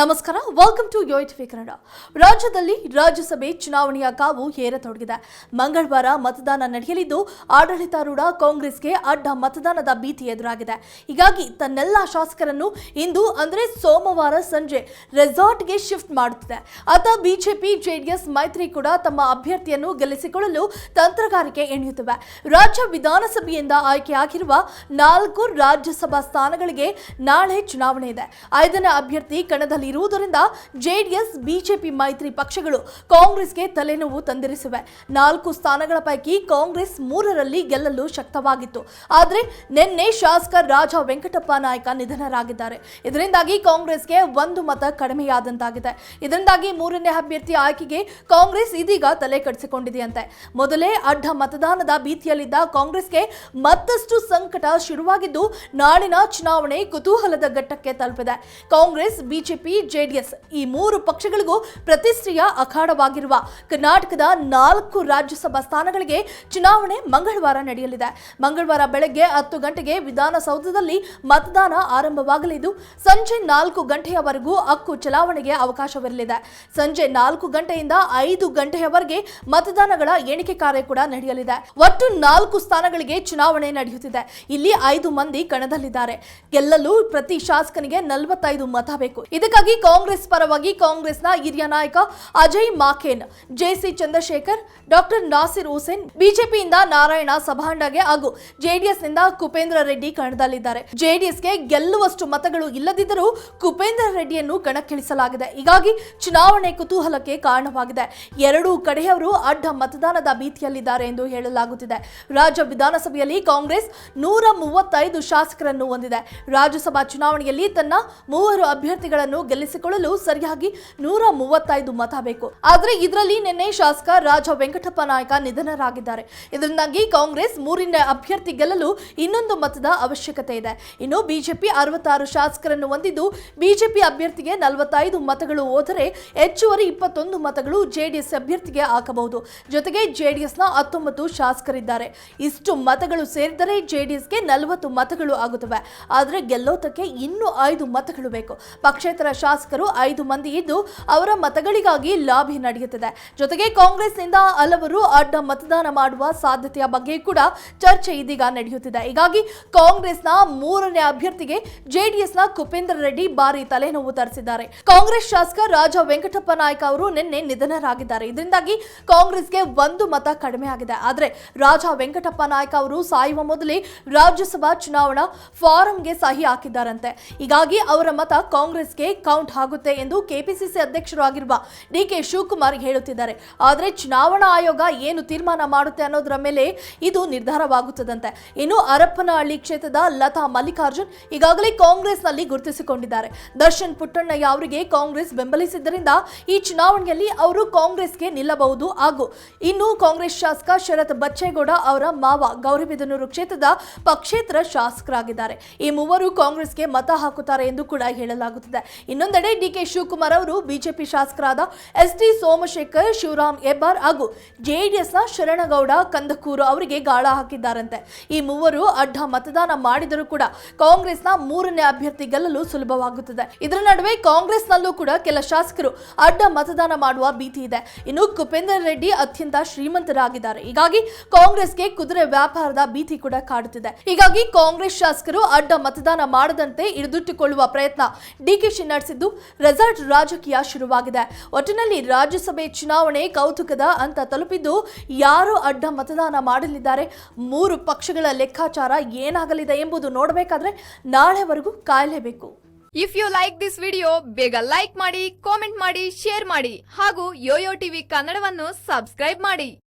ನಮಸ್ಕಾರ welcome to ಯೋಟಿವಿ Kannada ರಾಜ್ಯದಲ್ಲಿ ರಾಜ್ಯಸಭೆ ಚುನಾವಣೆಯ ಕಾವು ಏರತೊಡಗಿದೆ. ಮಂಗಳವಾರ ಮತದಾನ ನಡೆಯಲಿದ್ದು, ಆಡಳಿತಾರೂಢ ಕಾಂಗ್ರೆಸ್ಗೆ ಅಡ್ಡ ಮತದಾನದ ಭೀತಿ ಎದುರಾಗಿದೆ. ಹೀಗಾಗಿ ತನ್ನೆಲ್ಲ ಶಾಸಕರನ್ನು ಇಂದು, ಅಂದರೆ ಸೋಮವಾರ ಸಂಜೆ, ರೆಸಾರ್ಟ್ಗೆ ಶಿಫ್ಟ್ ಮಾಡುತ್ತಿದೆ. ಅತ ಬಿಜೆಪಿ, ಜೆಡಿಎಸ್, ಮೈತ್ರಿ ಕೂಡ ತಮ್ಮ ಅಭ್ಯರ್ಥಿಯನ್ನು ಗೆಲ್ಲಿಸಿಕೊಳ್ಳಲು ತಂತ್ರಗಾರಿಕೆ ಎಣೆಯುತ್ತಿವೆ. ರಾಜ್ಯ ವಿಧಾನಸಭೆಯಿಂದ ಆಯ್ಕೆಯಾಗಿರುವ ನಾಲ್ಕು ರಾಜ್ಯಸಭಾ ಸ್ಥಾನಗಳಿಗೆ ನಾಳೆ ಚುನಾವಣೆ ಇದೆ. ಐದನೇ ಅಭ್ಯರ್ಥಿ ಕಣದಲ್ಲಿರುವುದರಿಂದ ಜೆಡಿಎಸ್, ಬಿಜೆಪಿ ಮೈತ್ರಿ ಪಕ್ಷಗಳು ಕಾಂಗ್ರೆಸ್ಗೆ ತಲೆನೋವು ತಂದಿರಿಸಿವೆ. ನಾಲ್ಕು ಸ್ಥಾನಗಳ ಪೈಕಿ ಕಾಂಗ್ರೆಸ್ ಮೂರರಲ್ಲಿ ಗೆಲ್ಲಲು ಶಕ್ತವಾಗಿತ್ತು. ಆದರೆ ನಿನ್ನೆ ಶಾಸಕ ರಾಜ ವೆಂಕಟಪ್ಪ ನಾಯಕ ನಿಧನರಾಗಿದ್ದಾರೆ. ಇದರಿಂದಾಗಿ ಕಾಂಗ್ರೆಸ್ಗೆ ಒಂದು ಮತ ಕಡಿಮೆಯಾದಂತಾಗಿದೆ. ಇದರಿಂದಾಗಿ ಮೂರನೇ ಅಭ್ಯರ್ಥಿ ಆಯ್ಕೆಗೆ ಕಾಂಗ್ರೆಸ್ ಇದೀಗ ತಲೆ ಕಡಿಸಿಕೊಂಡಿದೆಯಂತೆ. ಮೊದಲೇ ಅಡ್ಡ ಮತದಾನದ ಭೀತಿಯಲ್ಲಿದ್ದ ಕಾಂಗ್ರೆಸ್ಗೆ ಮತ್ತಷ್ಟು ಸಂಕಟ ಶುರುವಾಗಿದ್ದು ನಾಳಿನ ಚುನಾವಣೆ ಕುತೂಹಲದ ಘಟ್ಟಕ್ಕೆ ತಲುಪಿದೆ. ಕಾಂಗ್ರೆಸ್, ಬಿಜೆಪಿ ಜೆಡಿಎಸ್ ಈ ಮೂರು ಪಕ್ಷಗಳಿಗೂ ಪ್ರತಿಷ್ಠೆಯ ಅಖಾಡವಾಗಿರುವ ಕರ್ನಾಟಕದ ನಾಲ್ಕು ರಾಜ್ಯಸಭಾ ಸ್ಥಾನಗಳಿಗೆ ಚುನಾವಣೆ ಮಂಗಳವಾರ ನಡೆಯಲಿದೆ. ಮಂಗಳವಾರ ಬೆಳಗ್ಗೆ ಹತ್ತು ಗಂಟೆಗೆ ವಿಧಾನಸೌಧದಲ್ಲಿ ಮತದಾನ ಆರಂಭವಾಗಲಿದ್ದು, ಸಂಜೆ ನಾಲ್ಕು ಗಂಟೆಯವರೆಗೂ ಹಕ್ಕು ಚಲಾವಣೆಗೆ ಅವಕಾಶವಿರಲಿದೆ. ಸಂಜೆ ನಾಲ್ಕು ಗಂಟೆಯಿಂದ ಐದು ಗಂಟೆಯವರೆಗೆ ಮತದಾನಗಳ ಎಣಿಕೆ ಕಾರ್ಯ ಕೂಡ ನಡೆಯಲಿದೆ. ಒಟ್ಟು ನಾಲ್ಕು ಸ್ಥಾನಗಳಿಗೆ ಚುನಾವಣೆ ನಡೆಯುತ್ತಿದೆ. ಇಲ್ಲಿ ಐದು ಮಂದಿ ಕಣದಲ್ಲಿದ್ದಾರೆ. ಗೆಲ್ಲಲು ಪ್ರತಿ ಶಾಸಕನಿಗೆ ನಲವತ್ತೈದು ಮತ ಬೇಕು. ಇದಕ್ಕಾಗಿ ಕಾಂಗ್ರೆಸ್ ಪರವಾಗಿ ಕಾಂಗ್ರೆಸ್ನ ಹಿರಿಯ ನಾಯಕ ಅಜಯ್ ಮಾಖೇನ್ ಜೆಸಿ ಚಂದ್ರಶೇಖರ್, ಡಾಕ್ಟರ್ ನಾಸಿರ್ ಹುಸೇನ್, ಬಿಜೆಪಿಯಿಂದ ನಾರಾಯಣ ಸಭಾಂಡಗೆ ಹಾಗೂ ಜೆಡಿಎಸ್ನಿಂದ ಕುಪೇಂದ್ರ ರೆಡ್ಡಿ ಕಣದಲ್ಲಿದ್ದಾರೆ. ಜೆಡಿಎಸ್ಗೆ ಗೆಲ್ಲುವಷ್ಟು ಮತಗಳು ಇಲ್ಲದಿದ್ದರೂ ಕುಪೇಂದ್ರ ರೆಡ್ಡಿಯನ್ನು ಕಣಕ್ಕಿಳಿಸಲಾಗಿದೆ. ಹೀಗಾಗಿ ಚುನಾವಣೆ ಕುತೂಹಲಕ್ಕೆ ಕಾರಣವಾಗಿದೆ. ಎರಡೂ ಕಡೆಯವರು ಅಡ್ಡ ಮತದಾನದ ಭೀತಿಯಲ್ಲಿದ್ದಾರೆ ಎಂದು ಹೇಳಲಾಗುತ್ತಿದೆ. ರಾಜ್ಯ ವಿಧಾನಸಭೆಯಲ್ಲಿ ಕಾಂಗ್ರೆಸ್ ನೂರ ಮೂವತ್ತೈದು ಶಾಸಕರನ್ನು ಹೊಂದಿದೆ. ರಾಜ್ಯಸಭಾ ಚುನಾವಣೆಯಲ್ಲಿ ತನ್ನ ಮೂವರು ಅಭ್ಯರ್ಥಿಗಳನ್ನು ಗೆಲ್ಲಿಸಿಕೊಳ್ಳಲು ಸರಿಯಾಗಿ ನೂರ ಮೂವತ್ತೈದು ಮತ ಬೇಕು. ಆದರೆ ಇದರಲ್ಲಿ ನಿನ್ನೆ ಶಾಸಕ ರಾಜ ವೆಂಕಟಪ್ಪ ನಾಯಕ ನಿಧನರಾಗಿದ್ದಾರೆ. ಇದರಿಂದಾಗಿ ಕಾಂಗ್ರೆಸ್ ಮೂರಿನ ಅಭ್ಯರ್ಥಿ ಗೆಲ್ಲಲು ಇನ್ನೊಂದು ಮತದ ಅವಶ್ಯಕತೆ ಇದೆ. ಇನ್ನು ಬಿಜೆಪಿ ಅರವತ್ತಾರು ಶಾಸಕರನ್ನು ಹೊಂದಿದ್ದು, ಬಿಜೆಪಿ ಅಭ್ಯರ್ಥಿಗೆ ನಲವತ್ತೈದು ಮತಗಳು ಹೋದರೆ ಹೆಚ್ಚುವರಿ ಇಪ್ಪತ್ತೊಂದು ಮತಗಳು ಜೆಡಿಎಸ್ ಅಭ್ಯರ್ಥಿಗೆ ಹಾಕಬಹುದು. ಜೊತೆಗೆ ಜೆಡಿಎಸ್ನ ಹತ್ತೊಂಬತ್ತು ಶಾಸಕರಿದ್ದಾರೆ. ಇಷ್ಟು ಮತಗಳು ಸೇರಿದರೆ ಜೆಡಿಎಸ್ಗೆ ನಲವತ್ತು ಮತಗಳು ಆಗುತ್ತವೆ. ಆದರೆ ಗೆಲ್ಲೋತಕ್ಕೆ ಇನ್ನೂ ಐದು ಮತಗಳು ಬೇಕು. ಪಕ್ಷೇತರ ಶಾಸಕರು ಐದು ಮಂದಿ ಇದ್ದು ಅವರ ಮತಗಳಿಗಾಗಿ ಲಾಭಿ ನಡೆಯುತ್ತಿದೆ. ಜೊತೆಗೆ ಕಾಂಗ್ರೆಸ್ನಿಂದ ಹಲವರು ಅಡ್ಡ ಮತದಾನ ಮಾಡುವ ಸಾಧ್ಯತೆಯ ಬಗ್ಗೆ ಕೂಡ ಚರ್ಚೆ ಇದೀಗ ನಡೆಯುತ್ತಿದೆ. ಹೀಗಾಗಿ ಕಾಂಗ್ರೆಸ್ನ ಮೂರನೇ ಅಭ್ಯರ್ಥಿಗೆ ಜೆಡಿಎಸ್ನ ಕುಪೇಂದ್ರ ರೆಡ್ಡಿ ಭಾರಿ ತಲೆನೋವು ತರಿಸಿದ್ದಾರೆ. ಕಾಂಗ್ರೆಸ್ ಶಾಸಕ ರಾಜ ವೆಂಕಟಪ್ಪ ನಾಯ್ಕ ಅವರು ನಿನ್ನೆ ನಿಧನರಾಗಿದ್ದಾರೆ. ಇದರಿಂದಾಗಿ ಕಾಂಗ್ರೆಸ್ಗೆ ಒಂದು ಮತ ಕಡಿಮೆ ಆಗಿದೆ. ಆದರೆ ರಾಜ ವೆಂಕಟಪ್ಪ ನಾಯ್ಕ ಅವರು ಸಾಯುವ ಮೊದಲೇ ರಾಜ್ಯಸಭಾ ಚುನಾವಣಾ ಫಾರಂಗೆ ಸಹಿ ಹಾಕಿದ್ದಾರಂತೆ. ಹೀಗಾಗಿ ಅವರ ಮತ ಕಾಂಗ್ರೆಸ್ಗೆ ಕೌಂಟ್ ಆಗುತ್ತೆ ಎಂದು ಕೆಪಿಸಿಸಿ ಅಧ್ಯಕ್ಷರು ಆಗಿರುವ ಡಿ ಕೆ ಶಿವಕುಮಾರ್ ಹೇಳುತ್ತಿದ್ದಾರೆ. ಆದರೆ ಚುನಾವಣಾ ಆಯೋಗ ಏನು ತೀರ್ಮಾನ ಮಾಡುತ್ತೆ ಅನ್ನೋದರ ಮೇಲೆ ಇದು ನಿರ್ಧಾರವಾಗುತ್ತದಂತೆ. ಇನ್ನು ಹರಪ್ಪನಹಳ್ಳಿ ಕ್ಷೇತ್ರದ ಲತಾ ಮಲ್ಲಿಕಾರ್ಜುನ್ ಈಗಾಗಲೇ ಕಾಂಗ್ರೆಸ್ನಲ್ಲಿ ಗುರುತಿಸಿಕೊಂಡಿದ್ದಾರೆ. ದರ್ಶನ್ ಪುಟ್ಟಣ್ಣಯ್ಯ ಅವರಿಗೆ ಕಾಂಗ್ರೆಸ್ ಬೆಂಬಲಿಸಿದ್ದರಿಂದ ಈ ಚುನಾವಣೆಯಲ್ಲಿ ಅವರು ಕಾಂಗ್ರೆಸ್ಗೆ ನಿಲ್ಲಬಹುದು. ಹಾಗೂ ಇನ್ನು ಕಾಂಗ್ರೆಸ್ ಶಾಸಕ ಶರತ್ ಬಚ್ಚೇಗೌಡ ಅವರ ಮಾವ ಗೌರಿಬಿದನೂರು ಕ್ಷೇತ್ರದ ಪಕ್ಷೇತರ ಶಾಸಕರಾಗಿದ್ದಾರೆ. ಈ ಮೂವರು ಕಾಂಗ್ರೆಸ್ಗೆ ಮತ ಹಾಕುತ್ತಾರೆ ಎಂದು ಕೂಡ ಹೇಳಲಾಗುತ್ತಿದೆ. ಇನ್ನೊಂದೆಡೆ ಡಿಕೆ ಶಿವಕುಮಾರ್ ಅವರು ಬಿಜೆಪಿ ಶಾಸಕರಾದ ಎಸ್ ಟಿ ಸೋಮಶೇಖರ್, ಶಿವರಾಮ್ ಹೆಬ್ಬಾರ್ ಹಾಗೂ ಜೆಡಿಎಸ್ನ ಶರಣಗೌಡ, ಕಂದಕೂರು ಅವರಿಗೆ ಗಾಳ ಹಾಕಿದ್ದಾರಂತೆ. ಈ ಮೂವರು ಅಡ್ಡ ಮತದಾನ ಮಾಡಿದರೂ ಕೂಡ ಕಾಂಗ್ರೆಸ್ನ ಮೂರನೇ ಅಭ್ಯರ್ಥಿ ಗೆಲ್ಲಲು ಸುಲಭವಾಗುತ್ತದೆ. ಇದರ ನಡುವೆ ಕಾಂಗ್ರೆಸ್ನಲ್ಲೂ ಕೂಡ ಕೆಲ ಶಾಸಕರು ಅಡ್ಡ ಮತದಾನ ಮಾಡುವ ಭೀತಿ ಇದೆ. ಇನ್ನು ಕುಪೇಂದ್ರ ರೆಡ್ಡಿ ಅತ್ಯಂತ ಶ್ರೀಮಂತರಾಗಿದ್ದಾರೆ. ಹೀಗಾಗಿ ಕಾಂಗ್ರೆಸ್ಗೆ ಕುದುರೆ ವ್ಯಾಪಾರದ ಭೀತಿ ಕೂಡ ಕಾಡುತ್ತಿದೆ. ಹೀಗಾಗಿ ಕಾಂಗ್ರೆಸ್ ಶಾಸಕರು ಅಡ್ಡ ಮತದಾನ ಮಾಡದಂತೆ ಹಿಡಿದಿಟ್ಟುಕೊಳ್ಳುವ ಪ್ರಯತ್ನ ಡಿಕೆಶಿ ನಡೆಸಿದ್ದು ರೆಸಾರ್ಟ್ ರಾಜಕೀಯ ಶುರುವಾಗಿದೆ. ಒಟ್ಟಿನಲ್ಲಿ ರಾಜ್ಯಸಭೆ ಚುನಾವಣೆ ಕೌತುಕದ ಅಂತ ತಲುಪಿದ್ದು ಯಾರು ಅಡ್ಡ ಮತದಾನ ಮಾಡಲಿದ್ದಾರೆ? ಮೂರು ಪಕ್ಷಗಳ ಲೆಕ್ಕಾಚಾರ ಏನಾಗಲಿದೆ ಎಂಬುದು ನೋಡಬೇಕಾದ್ರೆ ನಾಳೆವರೆಗೂ ಕಾಯಲೇಬೇಕು. If you like this video ಬೇಗ ಲೈಕ್ ಮಾಡಿ ಕಾಮೆಂಟ್ ಮಾಡಿ ಶೇರ್ ಮಾಡಿ ಹಾಗೂ ಯೋಯೋ ಟಿವಿ ಕನ್ನಡವನ್ನು ಸಬ್ಸ್ಕ್ರೈಬ್ ಮಾಡಿ.